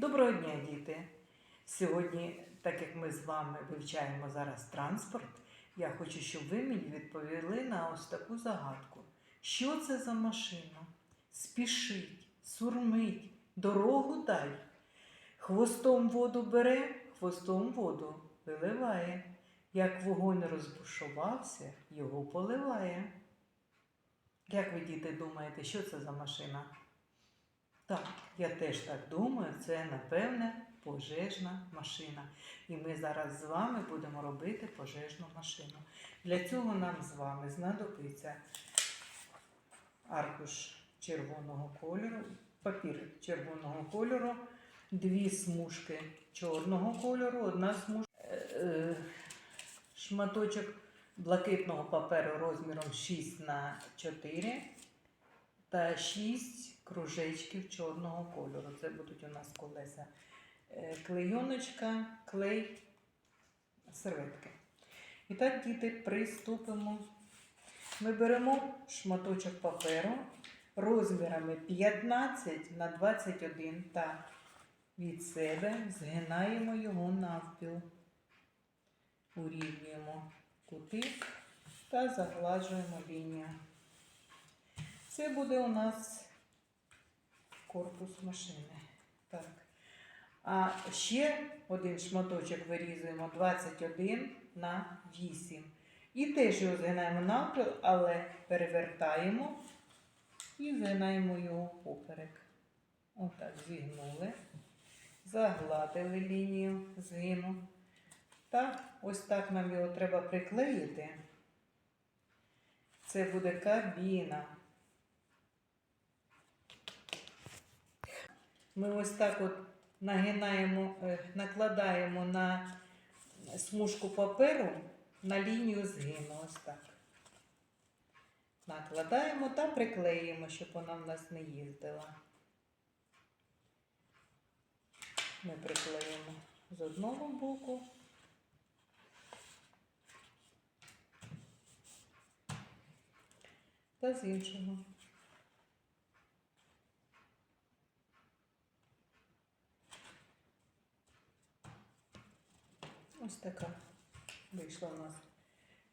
Доброго дня, діти! Сьогодні, так як ми з вами вивчаємо зараз транспорт, я хочу, щоб ви мені відповіли на ось таку загадку. Що це за машина? Спішить, сурмить, дорогу дай. Хвостом воду бере, хвостом воду виливає. Як вогонь розбушувався, його поливає. Як ви, діти, думаєте, що це за машина? Так, я теж так думаю, це напевне пожежна машина. І ми зараз з вами будемо робити пожежну машину. Для цього нам з вами знадобиться аркуш червоного кольору, папір червоного кольору, дві смужки чорного кольору, одна смужка, е, е, шматочок блакитного паперу розміром 6 на 4 та 6 кружечків чорного кольору. Це будуть у нас колеса. Е, Клейоночка, клей, серветки. І так, діти, приступимо. Ми беремо шматочок паперу розмірами 15 на 21 та від себе згинаємо його навпіл. Урівнюємо кути та загладжуємо лінію. Це буде у нас корпус машини. Так. А ще один шматочок вирізуємо 21 на 8. І теж його згинаємо навпіл, але перевертаємо і згинаємо його поперек. Отак зігнули, загладили лінію згину. Та ось так нам його треба приклеїти. Це буде кабіна. Ми ось так от нагинаємо, е, накладаємо на смужку паперу на лінію згину. Ось так. Накладаємо та приклеїмо, щоб вона в нас не їздила. Ми приклеїмо з одного боку. Та з іншого. Ось така вийшла у нас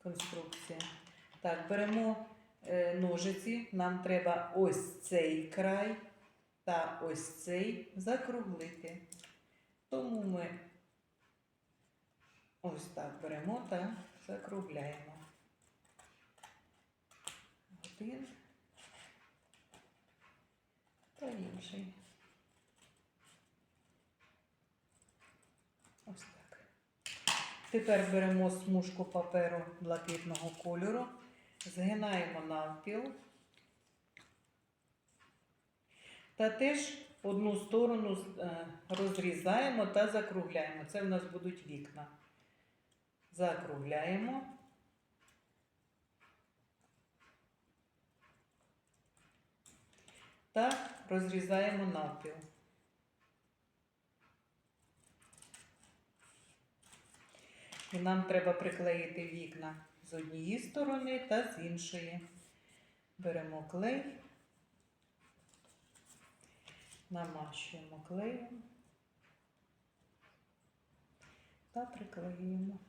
конструкція. Так, беремо е, ножиці. Нам треба ось цей край та ось цей закруглити. Тому ми ось так беремо та закругляємо. Один та інший. Ось так. Тепер беремо смужку паперу блакитного кольору, згинаємо навпіл та теж одну сторону е, розрізаємо та закругляємо. Це в нас будуть вікна. Закругляємо. Та розрізаємо навпіл. І нам треба приклеїти вікна з однієї сторони та з іншої. Беремо клей, намащуємо клеєм та приклеюємо.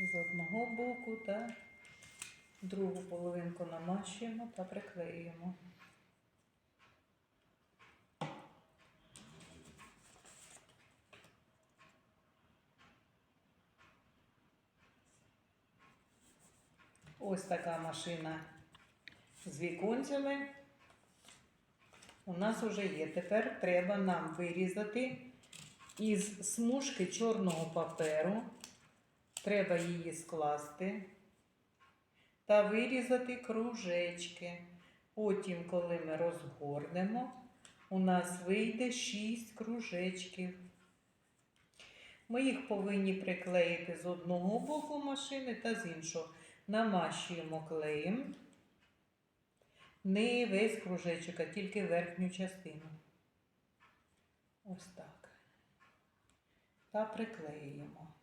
З одного боку та другу половинку намащуємо та приклеюємо. Ось така машина з віконцями. У нас вже є. Тепер треба нам вирізати із смужки чорного паперу. Треба її скласти та вирізати кружечки. Потім, коли ми розгорнемо, у нас вийде 6 кружечків. Ми їх повинні приклеїти з одного боку машини та з іншого намащуємо клеєм не весь кружечок, а тільки верхню частину. Ось так. Та приклеїмо.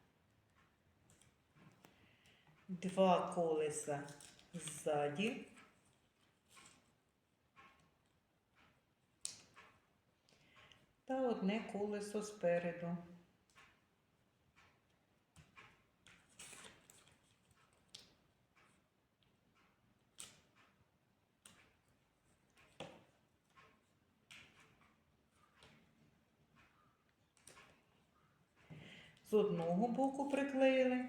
Два колеса ззаді. Та одне колесо спереду. З одного боку приклеїли.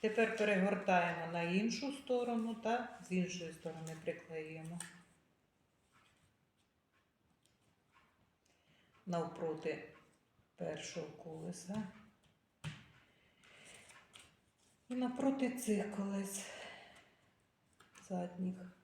Тепер перегортаємо на іншу сторону та з іншої сторони приклеюємо. Навпроти першого колеса. І напроти цих колес задніх.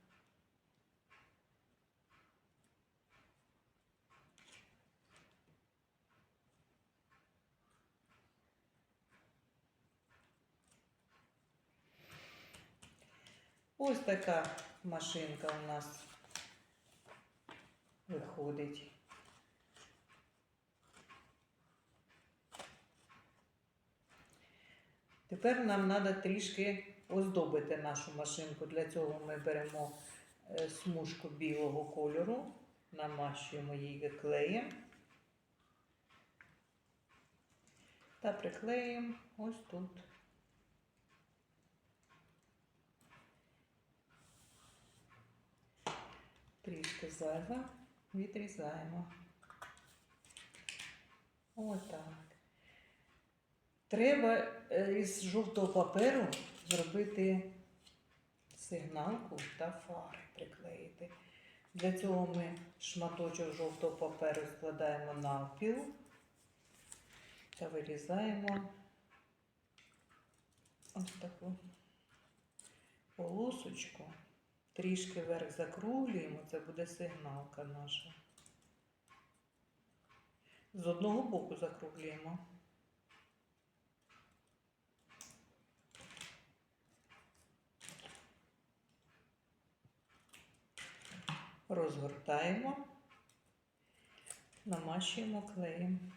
Ось така машинка у нас виходить. Тепер нам треба трішки оздобити нашу машинку. Для цього ми беремо е, смужку білого кольору, намащуємо її клеєм та приклеїмо ось тут. Трішки зайва відрізаємо. Отак. Треба е, із жовтого паперу зробити сигналку та фари приклеїти. Для цього ми шматочок жовтого паперу складаємо навпіл та вирізаємо ось таку полосочку. Трішки вверх закруглюємо, це буде сигналка наша. З одного боку закруглюємо. Розгортаємо, намащуємо клеєм.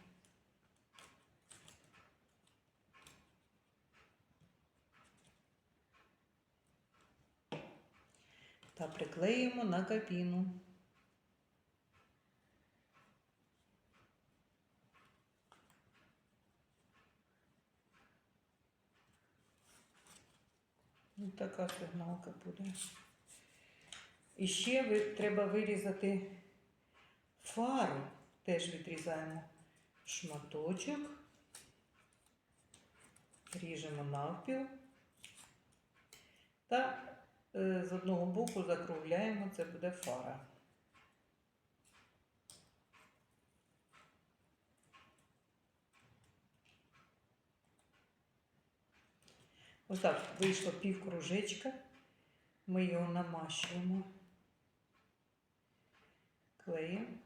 Та приклеїмо на кабіну. Ось така сигналка буде. І ще ви, треба вирізати фару, теж відрізаємо шматочок, ріжемо навпіл та з одного боку закругляємо, це буде фара. Ось так вийшло пів кружечка. Ми його намащуємо клеєм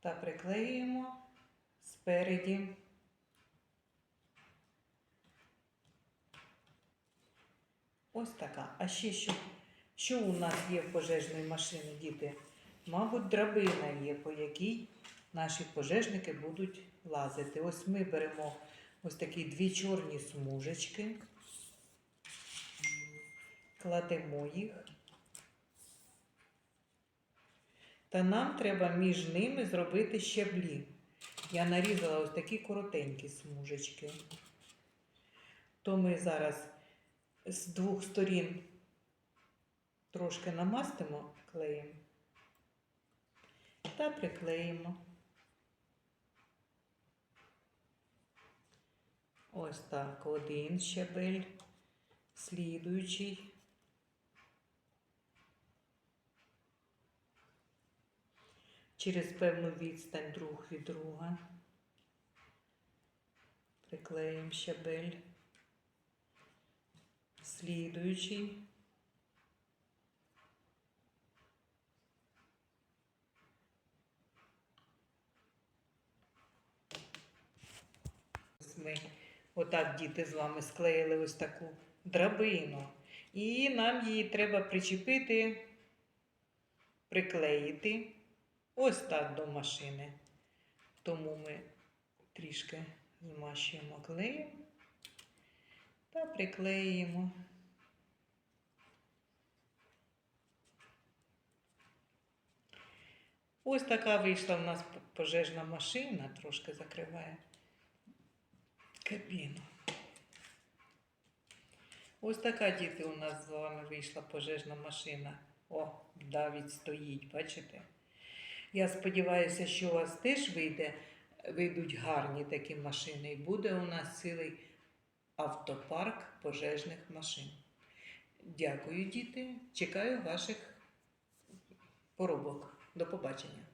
та приклеюємо спереді. Ось така. А ще що, що у нас є в пожежної машини, діти? Мабуть, драбина є, по якій наші пожежники будуть лазити. Ось ми беремо ось такі дві чорні смужечки, кладемо їх. Та нам треба між ними зробити щаблі. Я нарізала ось такі коротенькі смужечки. То ми зараз з двох сторін трошки намастимо клеєм та приклеїмо. Ось так, один щабель, слідуючий. Через певну відстань друг від друга. Приклеїмо щабель. Слідуючий. Ми отак діти з вами склеїли ось таку драбину. І нам її треба причепити, приклеїти ось так до машини. Тому ми трішки змащуємо клеєм та приклеїмо. Ось така вийшла в нас пожежна машина, трошки закриває кабіну. Ось така діти у нас з вами вийшла пожежна машина. О, Давід стоїть, бачите? Я сподіваюся, що у вас теж вийде, вийдуть гарні такі машини, і буде у нас цілий автопарк пожежних машин. Дякую, діти. Чекаю ваших поробок. До побачення.